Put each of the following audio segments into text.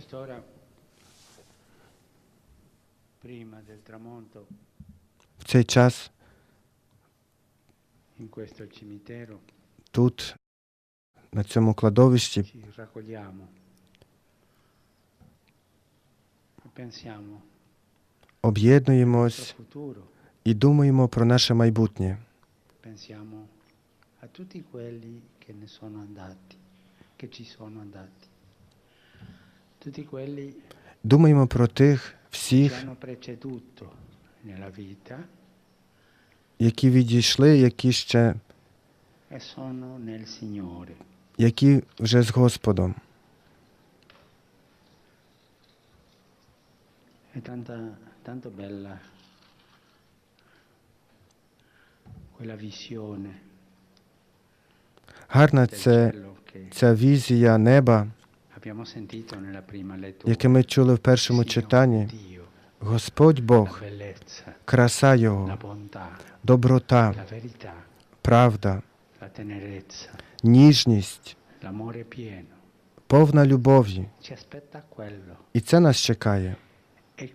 quest'ora, prima del tramonto, В цей час in questo cimitero, тут, на цьому кладовищі, ci raccogliamo e pensiamo al об'єднуємось і думаємо про наше майбутнє. pensiamo a tutti quelli che ne sono andati, che ci sono andati, Думаємо про тих всіх, які відійшли, які ще, e які вже з Господом. È tanta, tanto bella quella visione Гарна це ця візія неба, яке ми чули в першому читанні. Господь Бог, краса Його, доброта, правда, ніжність, повна любові. І це нас чекає. E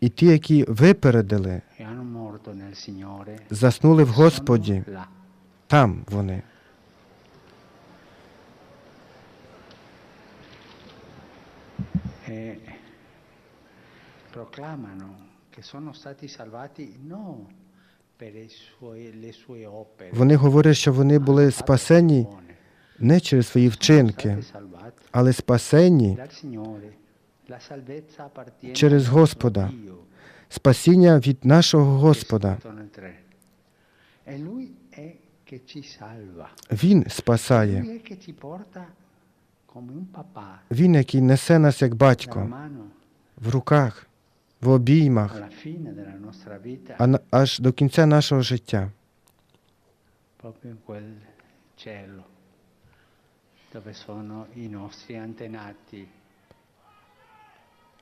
І ті, які випередили, e заснули в Господі, там вони. E proclamano che sono stati salvati non per le sue opere, Вони говорять, що вони були спасені не через свої вчинки, але спасені Через Господа. Спасіння від нашого Господа. E. Він спасає. Він, який несе нас як батько. В руках, в обіймах, аж до кінця нашого життя.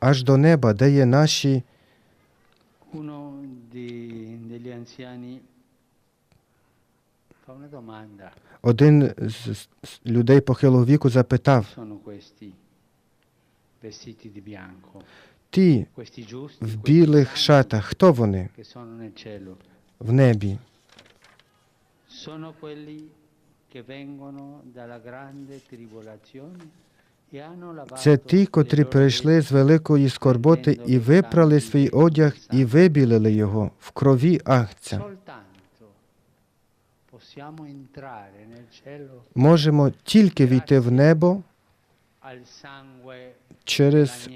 Аж до неба, де є наші один з людей похилого віку запитав: ті в білих шатах, хто вони? в небі? E Це ті, котрі прийшли з великої скорботи і випрали свій одяг і вибілили його в крові агця. Можемо тільки війти в небо через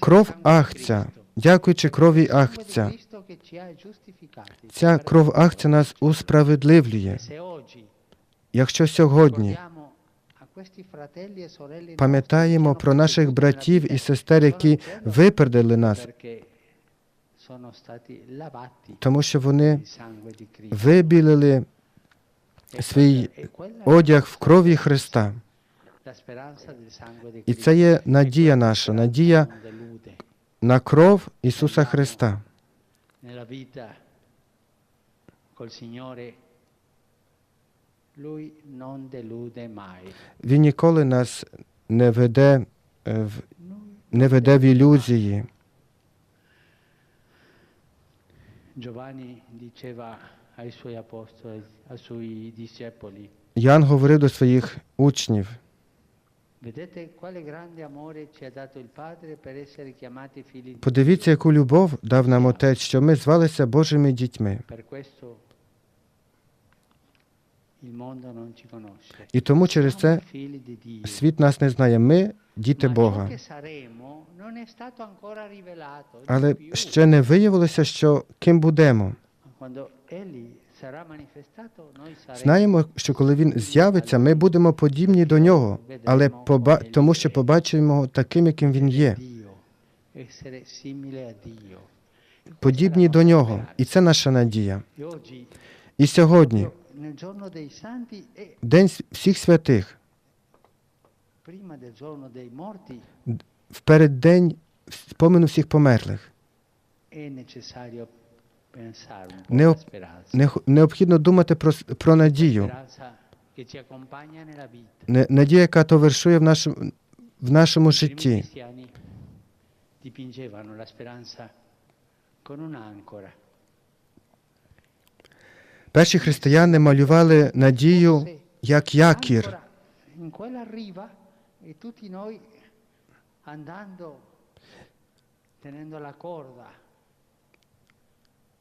кров Cristo. дякуючи крові ci Ця кров агця нас усправедливлює. E Якщо сьогодні e пам'ятаємо про наших братів і сестер, які випередили нас, perché sono stati lavati тому що вони вибілили E свій e одяг в крові Христа. І це є E надія наша, надія на кров Ісуса Христа. Він ніколи нас не веде, е, в- не веде в ілюзії. Giovanni diceva ai suoi apostoli, ai suoi discepoli, Ян говорив до своїх учнів: подивіться, яку любов дав нам Отець, що ми звалися Божими дітьми. І тому через це світ нас не знає. Ми діти Бога. Але ще не виявилося, що ким будемо. Знаємо, що коли він з'явиться, ми будемо подібні до нього, але поба... тому що побачимо його таким, яким він є, подібні до нього. І це наша надія. І сьогодні, День всіх святих, в переддень спомину всіх померлих. è necessario pensare un po' Ne ho- alla speranza. Не- Необхідно думати про, про надію. Надія, яка товаришує в нашому, в нашому житті. Перші християни малювали надію як якір. E tutti noi andando tenendo la corda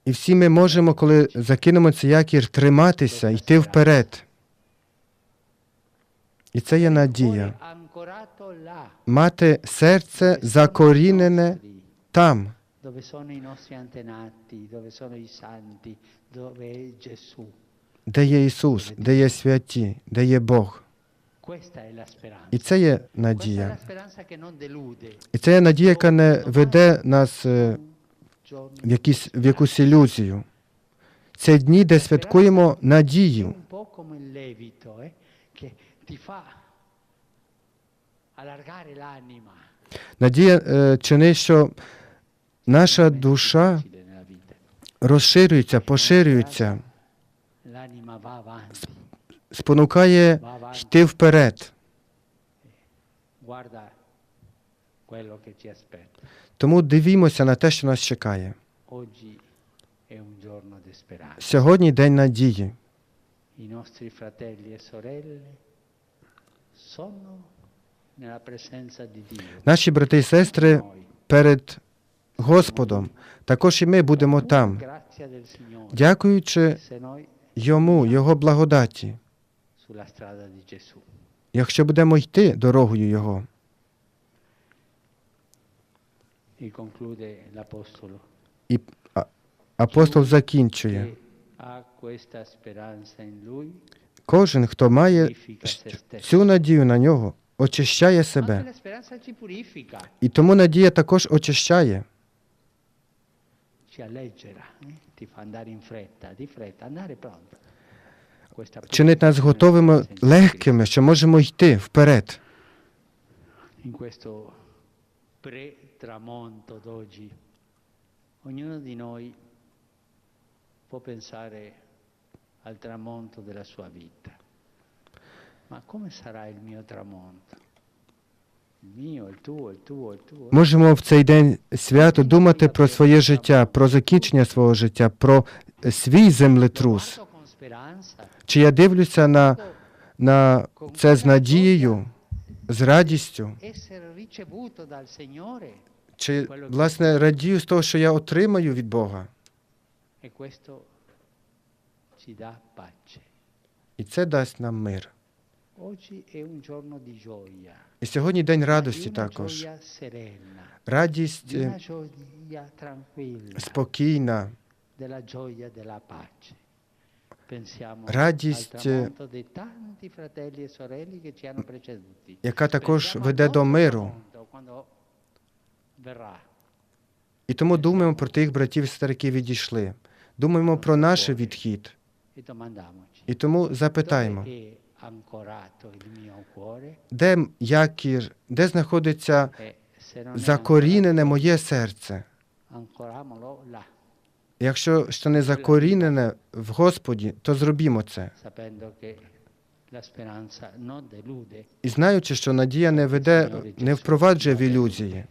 І всі ми можемо, коли закинемо цей якір, триматися, йти вперед. І це є надія. Мати серце закорінене там, dove sono i nostri antenati, dove sono i santi, dove è Gesù. де є Ісус, де є святі, де є Бог. І це є надія. І це є надія, яка не веде нас е, в, якісь, в якусь ілюзію. Це дні, де святкуємо надію. eh. Надія е, чинить, що наша душа розширюється, поширюється, спонукає йти вперед. Тому дивімося на те, що нас чекає. Сьогодні день надії. E. Наші брати і сестри перед Господом. Також і ми будемо там, дякуючи йому, Його благодаті, якщо будемо йти дорогою Його. E. І апостол закінчує. Кожен, хто має цю надію на нього, очищає себе. І тому надія також очищає, ci alleggera, eh? ti fa andare in fretta, di fretta, andare pronto. Чинить нас готовими, легкими, що можемо йти вперед. Al tramonto della sua vita. Ma come sarà il mio tramonto? Можемо в цей день свято думати про своє життя, про закінчення свого життя, про е, свій землетрус. Чи я дивлюся на, на це з надією, з радістю? Чи, власне, радію з того, що я отримаю від Бога? І це дасть нам мир. І сьогодні день радості також. Радість е, спокійна, della gioia della pace. Pensiamo Радість, fratelli e яка також веде до миру. І тому думаємо про тих братів і сестер, які відійшли. Думаємо про наш відхід. І тому запитаємо, де якір, де знаходиться è закорінене моє серце? Якщо ще не закорінене в Господі, то зробімо це. І знаючи, що надія не веде, не впроваджує в ілюзії.